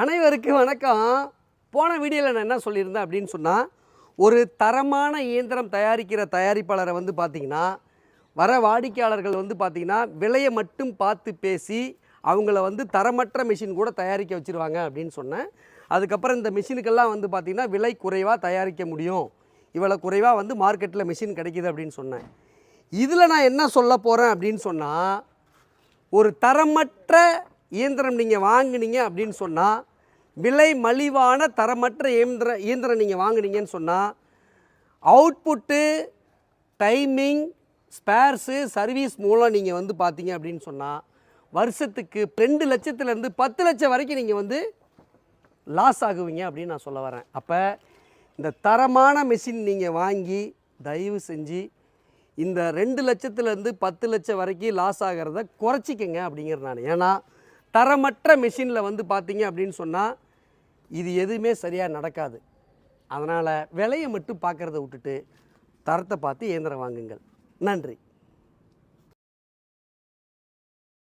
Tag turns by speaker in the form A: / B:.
A: அனைவருக்கும் வணக்கம். போன வீடியோவில் நான் என்ன சொல்லியிருந்தேன் அப்படின்னு சொன்னால் ஒரு தரமான இயந்திரம் தயாரிக்கிற தயாரிப்பாளரை வந்து பார்த்திங்கன்னா வர வாடிக்கையாளர்கள் வந்து பார்த்திங்கன்னா விலையை மட்டும் பார்த்து பேசி அவங்கள வந்து தரமற்ற மிஷின் கூட தயாரிக்க வச்சுருவாங்க அப்படின்னு சொன்னேன். அதுக்கப்புறம் இந்த மிஷினுக்கெல்லாம் வந்து பார்த்திங்கன்னா விலை குறைவாக தயாரிக்க முடியும். இவ்வளோ குறைவாக வந்து மார்க்கெட்டில் மிஷின் கிடைக்கிது அப்படின்னு சொன்னேன். இதில் நான் என்ன சொல்ல போகிறேன் அப்படின்னு சொன்னால் ஒரு தரமற்ற இயந்திரம் நீங்கள் வாங்கினீங்க அப்படின்னு சொன்னால் விலை மலிவான தரமற்ற இயந்திர இயந்திரம் நீங்கள் வாங்கினீங்கன்னு சொன்னால் அவுட்புட்டு டைமிங் ஸ்பேர்ஸு சர்வீஸ் மூலம் நீங்கள் வந்து பார்த்தீங்க அப்படின்னு சொன்னால் வருஷத்துக்கு ரெண்டு லட்சத்துலேருந்து பத்து லட்சம் வரைக்கும் நீங்கள் வந்து லாஸ் ஆகுவீங்க அப்படின்னு நான் சொல்ல வரேன். அப்போ இந்த தரமான மிஷின் நீங்கள் வாங்கி தயவு செஞ்சு இந்த ரெண்டு லட்சத்துலேருந்து பத்து லட்சம் வரைக்கும் லாஸ் ஆகிறத குறைச்சிக்கங்க அப்படிங்கிற நான். ஏன்னா தரமற்ற மிஷினில் வந்து பார்த்தீங்க அப்படின்னு சொன்னால் இது எதுவுமே சரியாக நடக்காது. அதனால் விலையை மட்டும் பார்க்குறத விட்டுட்டு தரத்தை பார்த்து இயந்திரம் வாங்குங்கள். நன்றி.